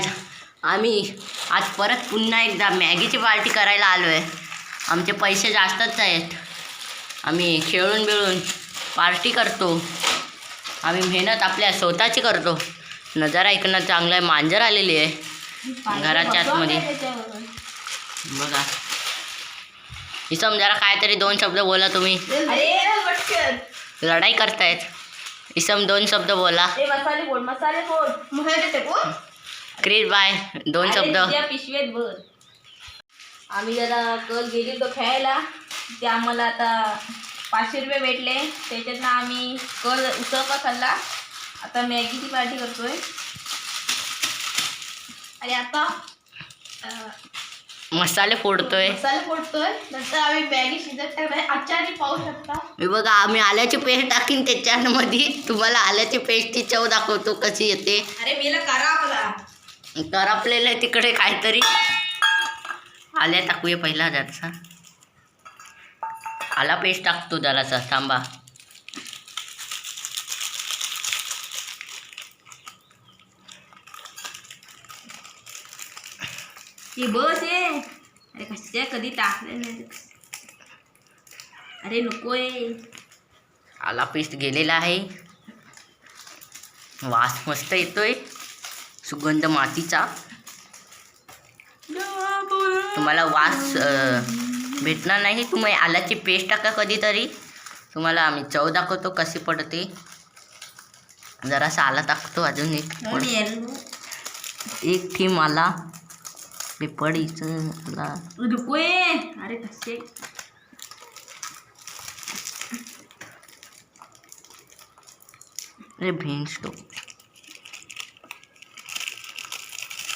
काय आम्ही आज परत पुन्हा एकदा मॅगीची पार्टी करायला आलो आहे आमचे पैसे जास्तच आहेत. आम्ही खेळून बिळून पार्टी करतो. आम्ही मेहनत आपल्या स्वतःची करतो. नजारा इकडनं चांगला आहे मांजर आलेली आहे. घराच्या आतमध्ये बघा. इसम जरा काहीतरी दोन शब्द बोला तुम्ही. लढाई करतायत. इसम दोन शब्द बोला. ए मसाले बोल मसाले बोल क्रिस बाय दोन शब्द पिशवेत भर. आम्ही जरा कल गेली तो खेळायला. ते आम्हाला आता पाचशे रुपये भेटले. त्याच्यातनं आम्ही कल उसळपा खाल्ला आता मॅगीची पार्टी करतोय. आणि आता मसाले फोडतोय. मसाला फोडतोय. नंतर आम्ही मॅगी शिजत टाकणार आचारी पाहू शकता. मी बघा आम्ही आल्याची पेस्ट टाकीन त्याच्यामध्ये. तुम्हाला आल्याची पेस्टची चव दाखवतो कशी येते. अरे मेला करा मला तर आपल्याला तिकडे काहीतरी आल्या टाकूया पहिला जरासा. आला पेस्ट टाकतो जरासा थांबा. ही बस आहे अरे कशा कधी टाकले नाही अरे नकोय आला पेस्ट गेलेला आहे. वास मस्त येतोय. सुगंध मातीचा. तुम्हाला वास भेटणार नाही. तुम्ही आल्याची पेस्ट टाका कधीतरी. तुम्हाला आम्ही चव दाखवतो कशी पडते. जरासा आला टाकतो अजून एक. एक थीम आला. पेपडीचं आला. अरे कसे अरे भेंस तो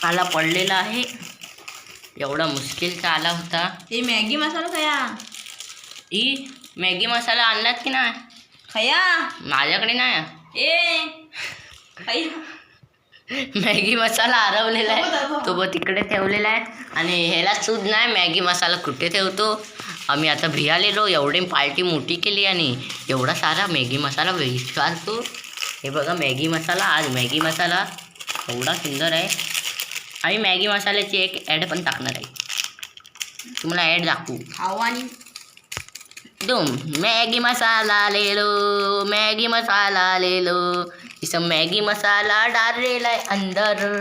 आला पडलेला आहे. एवढा मुश्किलचा आला होता? ते मॅगी मसाला खया. ई मॅगी मसाला आणलात की नाही? खया. माझ्याकडे नाही. ए खया. मॅगी मसाला हरवलेला आहे. तो ब तिकडे ठेवलेला आहे. आणि ह्याला सूद नाही. मॅगी मसाला कुठे ठेवतो? आम्ही आता भियालेलो एवढी पार्टी मोठी केली आणि एवढा सारा मॅगी मसाला विचारतो हे बघा मॅगी मसाला आज मॅगी मसाला. एवढा सुंदर आहे. आम्ही मॅगी मसाल्याची एक ॲड पण टाकणार आहे तुम्हाला ॲड दाखवू खावानी तुम मैगी मसाला ले लो मैगी मसाला ले लो। इसमें मैगी मसाला डाल रेला है अंदर।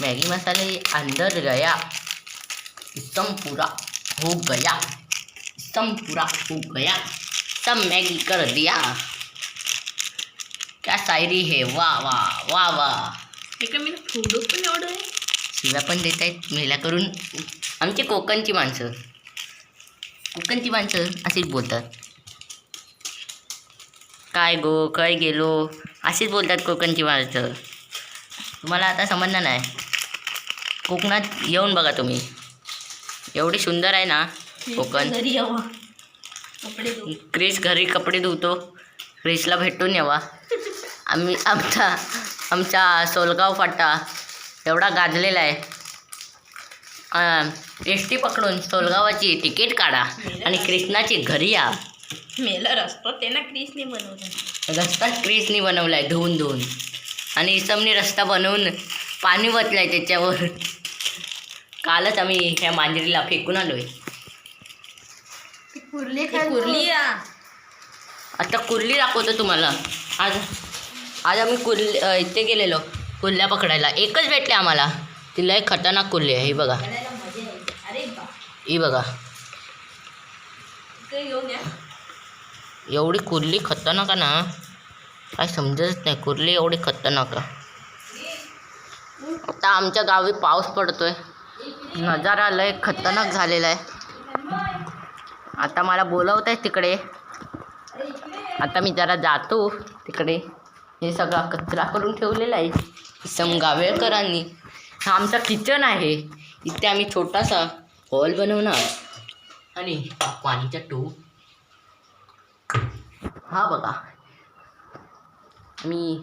मैगी मसाले अंदर गया। एकदम पूरा हो गया। एकदम पूरा हो गया। सब मैगी कर दिया। क्या शायरी है? वाह वाह वाह वाह। मी फोडो पण एवढं आहे. शिव्या पण देत आहेत. महिला करून आमची कोकणची माणसं. कोकणची माणसं अशीच बोलतात. काय गो काय गेलो? अशीच बोलतात कोकणची माणसं. तुम्हाला आता समजणार नाही. कोकणात येऊन बघा तुम्ही. एवढी सुंदर आहे ना कोकण. घरी यावा. कपडे. क्रिस घरी कपडे धुतो. क्रिसला भेटून यावा. आम्ही आमचा आमचा सोलगाव फाटा एवढा गाजलेला आहे. एस टी पकडून सोलगावाची तिकीट काढा आणि कृष्णाची घरी या. मेला रस्ता ते ना क्रिसने बनवलं. रस्ता क्रिसनी बनवला आहे धुवून धुवून. आणि इसमने रस्ता बनवून पाणी वतलं आहे त्याच्यावर. कालच आम्ही ह्या मांजरीला फेकून आलो आहे कुर्ली कुर्ली आता कुर्ली दाखवतो तुम्हाला. आज आज आम्ही कुर्ली इथे गेलेलो कुर्ल्या पकडायला. एकच भेटले आम्हाला. तिला एक खतरनाक कुर्ली आहे ही बघा. ही बघा. एवढी कुर्ली खतरनाक आहे ना? काय समजतच नाही कुर्ली एवढी खतरनाक आता आमच्या गावी पाऊस पडतोय. नजारा लय खतरनाक झालेला आहे. आता मला बोलवत आहे तिकडे. आता मी जरा जातो तिकडे. हे सगळा कचरा करून ठेवलेला आहे. सम गावेळकरांनी हा आमचा किचन आहे. इथे आम्ही छोटासा हॉल बनवणार. आणि पाणीचा टोप. हा बघा. मी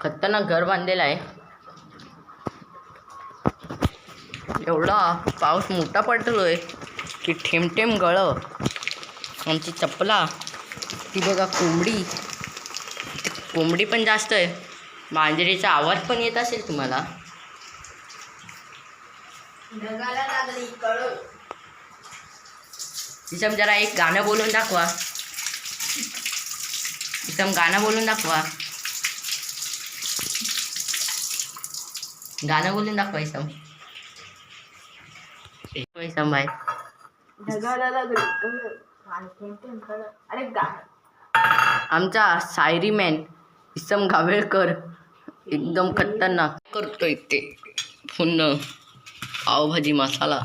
खतरनाक घर बांधलेलं आहे. एवढा पाऊस मोठा पडतोय की ठेमठेम गळं गळ. आमची चपला ती बघा कोंबडी. कोंबडी पण जास्त आहे. मांजरीचा आवाज पण येत असेल तुम्हाला. इसम जरा एक गाणं बोलून दाखवा. इसम गाणं बोलून दाखवा. गाणं बोलून दाखवा इसम इसम बाय आमचा सायरी मॅन इसम गावेळकर एकदम खतरनाक. करतोय ते. पुन्हा पावभाजी मसाला.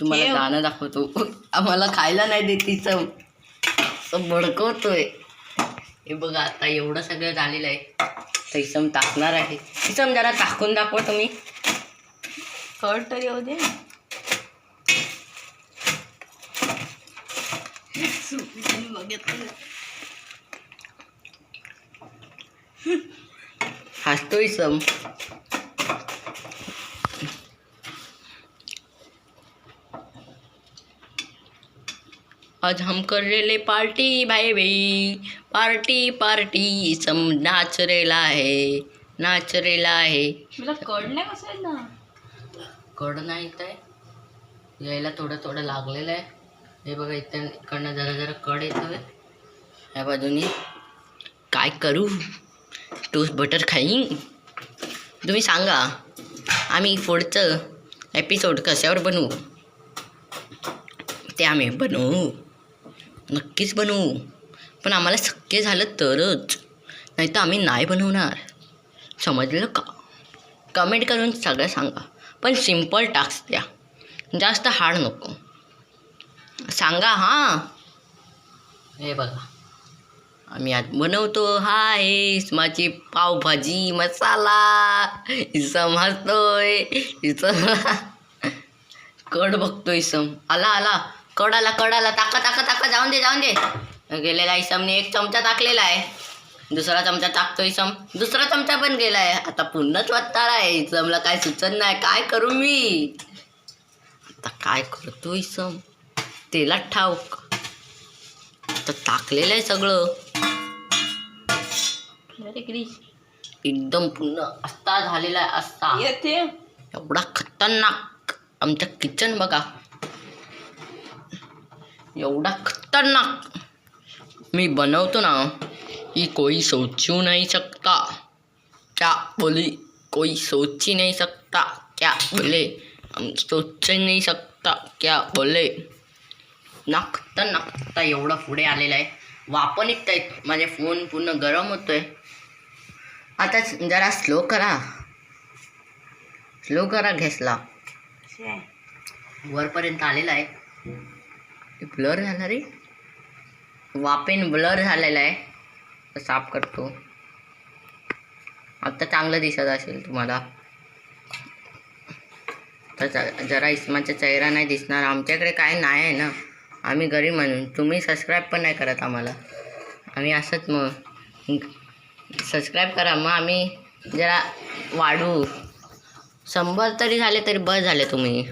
तुम्हाला. गाणं दाखवतो. आम्हाला खायला नाही देत इसम. असं भडकवतोय. हे बघा आता एवढं सगळं झालेलं आहे. तर इसम टाकणार आहे. इसम जरा टाकून दाखवा तुम्ही. कळ तरी येऊ दे. हसतो इसम आज हम कर रेले पार्टी भाई भाई पार्टी पार्टी इसम नाच रेला है नाच रेला है। मला नाही बसेल ना? कड नाही आहे यायला थोडं थोडं लागलेलं आहे. हे बघा इथं इकडनं जरा जरा कड येतोय. ह्या बाजूनी. काय करू? टोस्ट बटर खाईन. तुम्ही सांगा आम्ही पुढचं एपिसोड कशावर बनवू? ते आम्ही बनवू. नक्कीच बनवू. पण आम्हाला शक्य झालं तरच. नाही तर आम्ही नाही बनवणार. समजलं का? कमेंट करून सगळं सांगा. पण सिंपल टास्क द्या. जास्त हार्ड नको. सांगा हां. हे बघा. आम्ही आज बनवतो. हाय माझी पावभाजी मसाला इसम हसतोय इसम. कड बघतो इसम. आला आला. कड आला कड आला. टाका टाका टाका जाऊन दे जाऊन दे. गेलेला इसमने एक चमचा टाकलेला आहे. दुसरा चमचा टाकतो इसम. दुसरा चमचा पण गेलाय आता पुन्हाच वाटणार आहे. इसमला काय सुचत नाही. काय करू मी? आता काय करतो इसम? तेलात ठाऊक. आता टाकलेलं आहे सगळं. क्रिश एकदम पुन्हा अस्ता झालेला आहे अस्ता. येते. एवढा खतरनाक आमच्या किचन बघा. एवढा खतरनाक. मी बनवतो ना ही कोई सोचू नहीं सकता क्या बोली कोई सोच नहीं सकता क्या बोले हम सोच नहीं सकता क्या बोले. ना खतरनाक. आता एवढा पुढे आलेला आहे. वापर निघत आहेत. माझे फोन पूर्ण गरम होतोय. आता जरा स्लो करा. स्लो करा घेसला वरपर्यंत आलेला आहे. ब्लर झाला रे. वापेन ब्लर झालेला आहे. साफ करतो. आता चांगलं दिसत असेल तुम्हाला. तर जरा इस्माचा चेहरा नाही दिसणार. आमच्याकडे काय नाही आहे ना. आम्ही गरीब म्हणून. तुम्ही सबस्क्राईब पण नाही करत आम्हाला. आम्ही असंच मग सबस्क्राईब करा. मग आम्ही जरा वाढू. शंभर तरी झाले तरी बस झाले तुम्ही.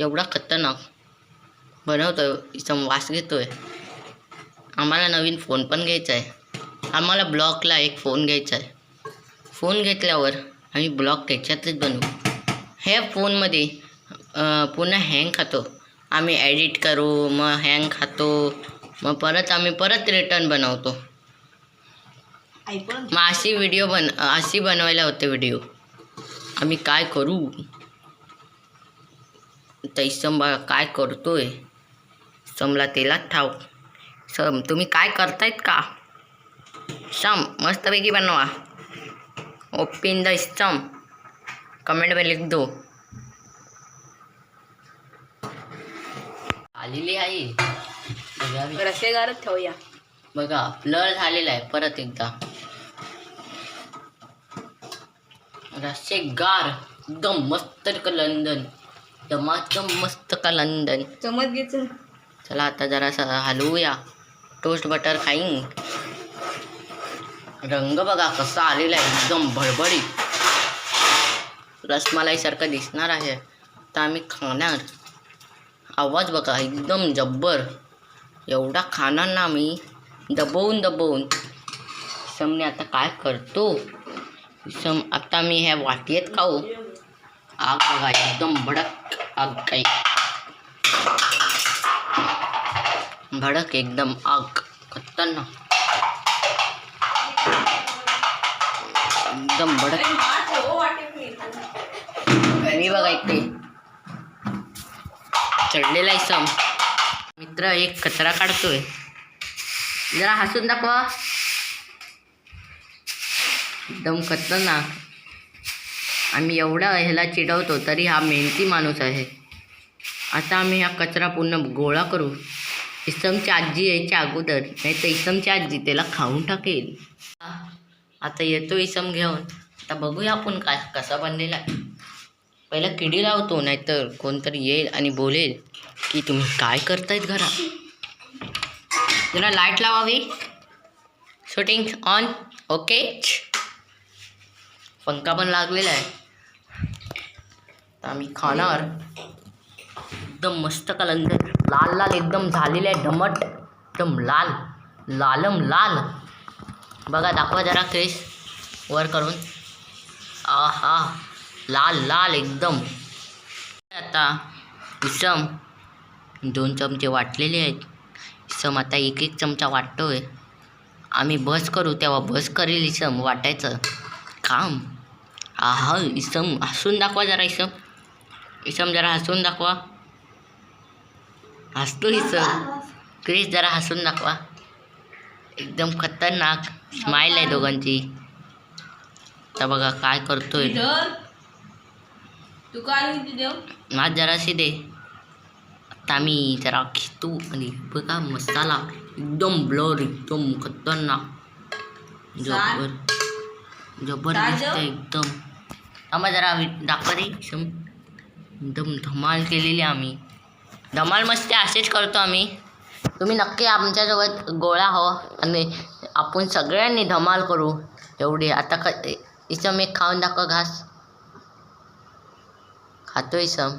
एवढा खतरनाक. बनवतोय इथं वास घेतोय. आम्हाला नवीन फोन पण घ्यायचा आहे आम्हाला ब्लॉकला एक फोन घ्यायचा आहे फोन घेतल्यावर आम्ही ब्लॉक त्याच्यातच बनवू. ह्या फोनमध्ये पुन्हा हँग खातो. आम्ही एडिट करू मग हँग खातो. मग परत आम्ही परत रिटर्न बनवतो. मग अशी व्हिडिओ बन अशी बनवायला होते व्हिडिओ आम्ही काय करू? तैसम बघा काय करतोय? समला तेलात ठाव. सम तुम्ही काय करतायत का? सम मस्तपैकी बनवा. ओपिन द सम कमेंट में लिख दो. आलेली आहे. बघा रसेगारच ठेवूया. बघा ब्लर झालेला आहे परत एकदा. रस्से गार एकदम मस्त का लंदन. दमादम मस्त का लंदन. चमच घ्यायचं चला. आता जरासा हलवूया. टोस्ट बटर खाईन. रंग बघा कसा आलेला आहे. एकदम भडबडीत रसमलाईसारखं दिसणार आहे. तर आम्ही खाणार. आवाज बघा एकदम जब्बर. एवढा खाणार ना मी. दबवून दबवून. समने आता काय करतो? इसम आता मी ह्या वाटीत खाऊ. आग बघा एकदम भडक आग काही. भडक एकदम आग. खतरनाक. एकदम भडक. मी बघा इथे चढलेला इसम. मात्र एक कचरा काढतोय. जरा हसून दाखवा. एकदम खतरनाक आम्ही एवढा ह्याला चिडवतो तरी हा मेहनती माणूस आहे. आता आम्ही हा कचरा पूर्ण गोळा करू. इसमची आजी यायच्या अगोदर नाही तर इसमची आजी त्याला खाऊन टाकेल. आता येतो इसम घेऊन. आता बघूया आपण काय कसा बनलेला आहे. पहिला किडी लावतो नाहीतर कोणतरी येईल आणि बोलेल की तुम्ही काय करतायत घरा जरा लाइट लावावी. शूटिंग ऑन ओके पंखा पण लागलेला आहे. तर आम्ही खाणार. एकदम मस्त कलंदर लाल लाल एकदम झालेले आहे दमट एकदम लाल. लालम लाल. बघा दाखवा जरा क्रेस वर करून. आहा. लाल लाल एकदम. आता इसम दोन चमचे वाटलेले आहेत. इसम आता एक एक चमचा वाटतोय. आम्ही बस करू तेव्हा बस करेल इसम वाटायचं. काम आहा इसम हसून दाखवा जरा इसम. इसम जरा हसून दाखवा. हसतो इसम. क्रिस जरा हसून दाखवा. एकदम खतरनाक. स्माईल आहे दोघांची. आता बघा काय करतोय. तू काय म्हणते देव? माझ जराशी दे. आता मी जरा खिचतो आणि बघा मसाला एकदम ब्लर एकदम खतरनाक. जबर जबरदस्त? आहे एकदम. आम्हा जरा वि- दाखवा रे सम एकदम धमाल केलेली आम्ही. धमाल मस्ती असेच करतो आम्ही. तुम्ही नक्की आमच्यासोबत गोळा हो आणि आपण सगळ्यांनी धमाल करू. एवढी आता क इसम एक खाऊन दाखवा घास. खातो इसम